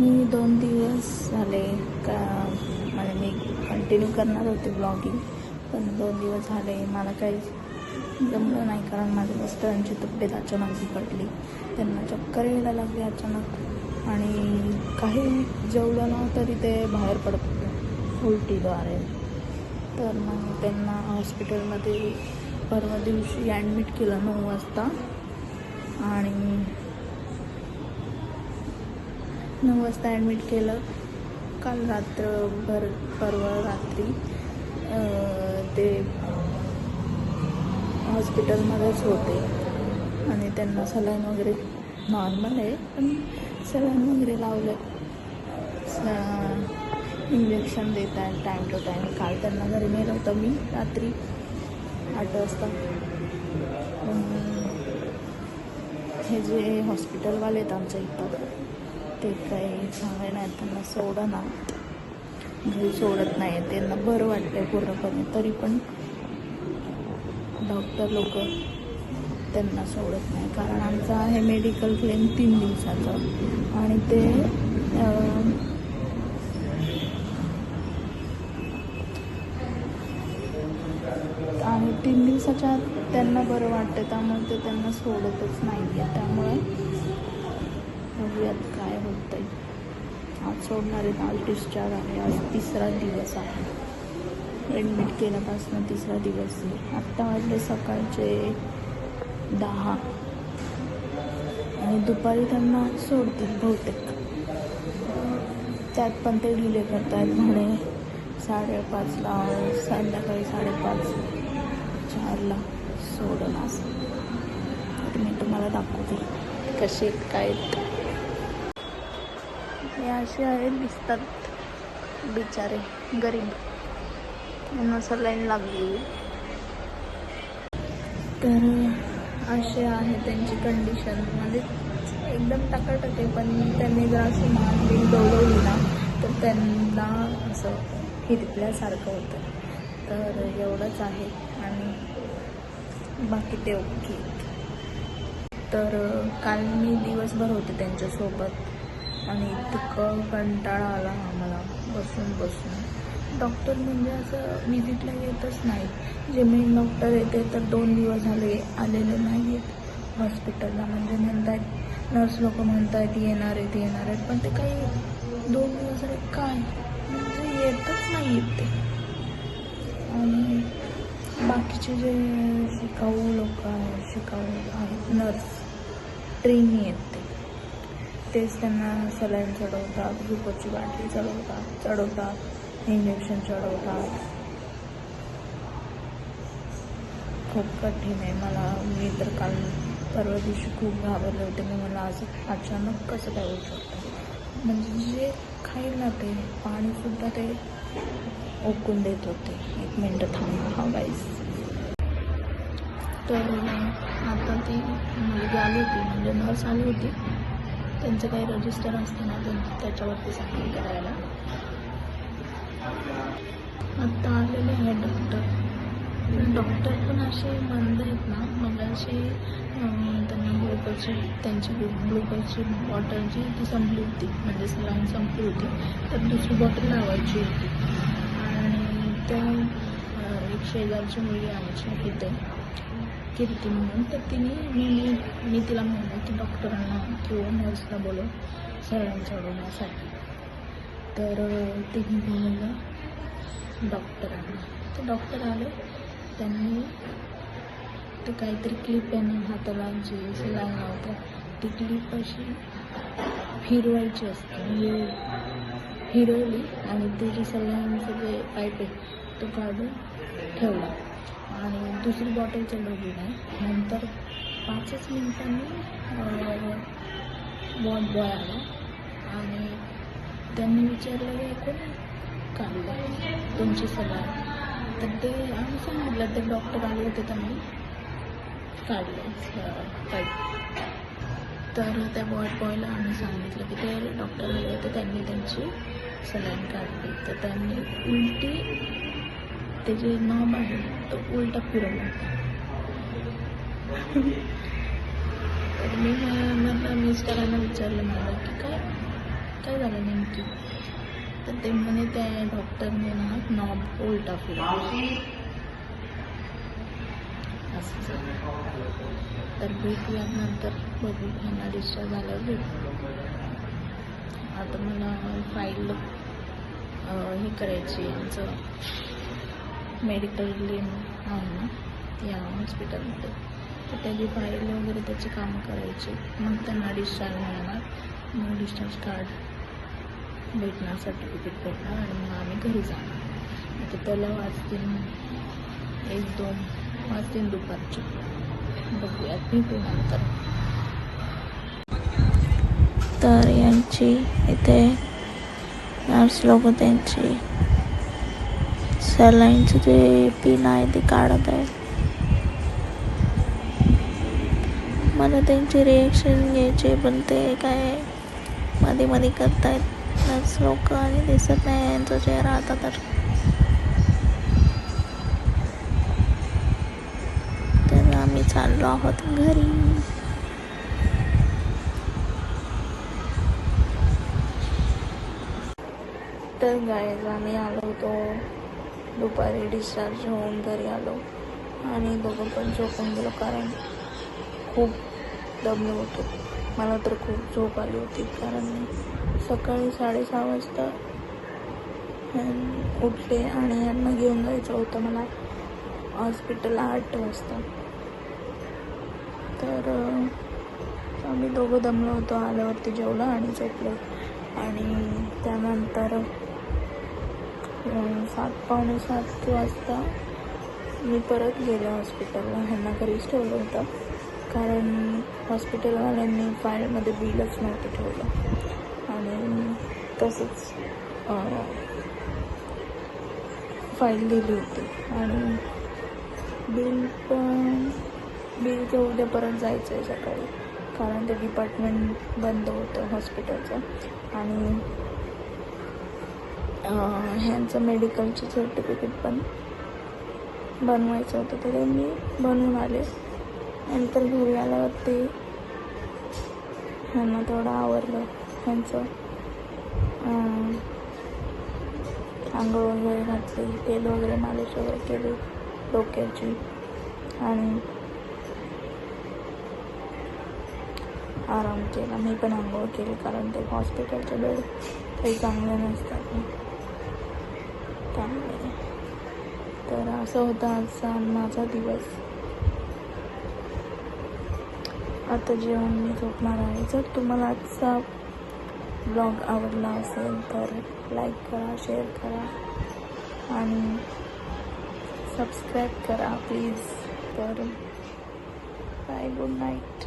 मी दोन दिवस झाले का म्हणजे मी कंटिन्यू करणार होते ब्लॉगिंग पण दोन दिवस झाले मला काही जमलं नाही कारण माझ्या मिस्टरांची तब्येत अचानक बिघडली त्यांना चक्कर यायला लागली अचानक आणि काही जेवलं ना तरी ते बाहेर पडत होते उलटीद्वारे तर मग त्यांना हॉस्पिटलमध्ये परवा दिवशी ॲडमिट केलं नऊ वाजता आणि नऊ वाजता ॲडमिट केलं. काल रात्रभर परवा रात्री ते हॉस्पिटलमध्येच होते. आणि त्यांना सलाईन वगैरे नॉर्मल आहे पण सलाईन वगैरे लावलं. इंजेक्शन देत आहेत टाईम टू टाईम काल त्यांना घरी नेलं होतं मी रात्री आठ वाजता. हे जे हॉस्पिटलवाले आहेत आमच्या इथं ते काही चांगले नाही त्यांना सोडा ना. घरी सोडत नाही त्यांना बरं वाटतंय पूर्णपणे तरी पण डॉक्टर लोक त्यांना सोडत नाही. कारण आमचं आहे मेडिकल क्लेम तीन दिवसाचं. आणि ते आणि तीन दिवसाच्या आत त्यांना बरं वाटतं त्यामुळे ते त्यांना सोडतच नाही आहे त्यामुळे बघूयात काय होतं आहे आज सोडणार आहेत. आज डिस्चार्ज आहे. आज तिसरा दिवस आहे. ॲडमिट केल्यापासून तिसरा दिवस आहे. आत्ता वाजले सकाळचे दहा. आणि दुपारी त्यांना सोडतील बहुतेक. त्यात पण ते डिले करतायत म्हणे. साडेपाचला संध्याकाळी साडेपाच चारला सोडून असं मी तुम्हाला दाखवते कसे आहेत, काय आहेत. हे असे आहेत दिसतात बिचारे गरीब. यांना लाईन लागली. तर असे आहे त्यांची कंडिशन म्हणजे एकदम टकाटक आहे पण त्यांनी जर असं मान बिन डोलवली ना तर त्यांना असं हिरपल्यासारखं होतं. तर एवढंच आहे. आणि बाकी ते ओके तर काल मी दिवसभर होते त्यांच्यासोबत. आणि इतकं कंटाळा आला आम्हाला बसून बसून. डॉक्टर म्हणजे असं विजिटला येतच नाही. जे मेन डॉक्टर येते तर दोन दिवस झाले आलेले नाही आहेत हॉस्पिटलला म्हणजे म्हणतात नर्स लोक आहेत येणार आहेत येणार आहेत. पण ते काही दोन दिवस झाले काय? म्हणजे येतच नाही आहेत ते. आणि बाकीचे जे शिकाऊ लोक आहेत शिकाऊ आहेत नर्स ट्रेनी आहेत तेच त्यांना सलाईन चढवतात ग्लुकोजची बाटली चढवतात चढवतात इंजेक्शन चढवतात. खूप कठीण आहे. मला मी तर काल परवा दिवशी खूप घाबरले होते. मी मला आज अचानक कसं काय होऊ शकतं? म्हणजे जे खाईल ना ते पाणीसुद्धा ते ओकून देत होते. एक मिनटं थांब. हा गाईस तर आता ती मुलगी आली होती. म्हणजे नर्स आली होती. त्यांचं काही रजिस्टर असतं ना त्यांचं त्याच्यावरती साईन करायला. आत्ता आलेले आहे डॉक्टर डॉक्टर पण असे मंद आहेत ना मग असे त्यांना ग्लुकोजची त्यांची ग्लुकोजची बॉटल जी ती संपली होती म्हणजे सलाईन संपली होती तर दुसरी बॉटल लावायची होती. आणि त्या एक शेजारची मुलगी आमची इथे कीर्ती म्हणून तर तिने मी मी- मी तिला म्हणलं की डॉक्टरांना किंवा नर्सला बोलव सलाईन चढवण्यासाठी तर तिने बोलवलं डॉक्टरांना तर डॉक्टर आले त्यांनी तर काहीतरी क्लिप यांनी हाताला जे सलाईन लावतात ती क्लिप अशी फिरवायची असते म्हणजे फिरवली आणि ते जी सलाईनचं जे पाईप आहे तो काढून ठेवला आणि दुसरी बॉटल चढवली नाही नंतर पाचच मिनिटांनी वॉर्ड बॉय आला आणि त्यांनी विचारलं की कोणी काढलं तुमची सगळं? तर ते आम्ही सांगितलं ते डॉक्टर आले होते त्यांनी काढलं तर त्या वॉर्ड बॉयला आम्ही सांगितलं की ते डॉक्टर आले होते त्यांनी त्यांची सलाईन काढली. तर त्यांनी उलटी ते जे नॉब आहे तो उलटा फिरवला. तर मी मला मिस्टरांना विचारलं मला की काय काय झालं नेमकी? तर ते म्हणे त्या डॉक्टरने ना नॉब उलटा फिरवला. असं तर भेटल्यानंतर बघू ह्यांना डिस्चार्ज झाल्यावर भेटू. आता मला फाईल हे करायची यांचं मेडिकल लिम आहे ना या हॉस्पिटलमध्ये तर त्याची फाईल वगैरे त्याचे कामं करायचे. मग त्यांना डिस्चार्ज मिळणार. मग डिस्चार्ज कार्ड भेटणार सर्टिफिकेट भेटणार आणि मग आम्ही घरी जाणार. आता त्याला वाचतील एक दोन वाचतील दुपारचे. बघूयात भेटू नंतर. तर यांची इथे नर्स लोक त्यांची सलाईनचं जे पिन आहे ते काढत आहे. मला त्यांचे रिएक्शन घ्यायचे पण ते काय मध्ये मध्ये करतायत. नर्स लोक आणि दिसत नाही यांचा चेहरा आता तर. आम्ही चाललो आहोत घरी. तर गाईज आम्ही आलो होतो. दुपारी डिस्चार्ज होऊन घरी आलो. आणि दोघं पण झोपून गेलो कारण खूप दमलो होतो. मला तर खूप झोप आली होती कारण सकाळी साडेसहा वाजता उठले आणि यांना घेऊन जायचं होतं मला हॉस्पिटलला आठ वाजता. तर आम्ही दोघं दमलो होतो आल्यावरती जेवलो आणि झोपलो. आणि त्यानंतर सात पावणे सात वाजता मी परत गेले हॉस्पिटलला. ह्यांना घरीच ठेवलं होतं. कारण हॉस्पिटलवाल्यांनी फाईलमध्ये बिलच नव्हतं ठेवलं. आणि तसंच फाईल दिली होती. आणि बिल पण बिल उद्या परत जायचं आहे सकाळी. कारण ते डिपार्टमेंट बंद होतं हॉस्पिटलचं. आणि ह्यांचं मेडिकलचं सर्टिफिकेट पण बनवायचं होतं. तर ते मी बनवून आले. नंतर घरी आल्यावरती ह्यांना थोडं आवरलं ह्यांचं आंघोळ वगैरे घातली. तेल वगैरे मालिश वगैरे केली डोक्याची. आणि आराम केला. मी पण आंघोळ केली कारण ते हॉस्पिटलचे बेड काही चांगले नसतात. ना त्यामुळे तर असं होता आजचा माझा दिवस. आता जेवण मी झोपणार आहे. जर तुम्हाला आजचा ब्लॉग आवडला असेल तर लाईक करा शेअर करा आणि सबस्क्राईब करा प्लीज तर बाय गुड नाईट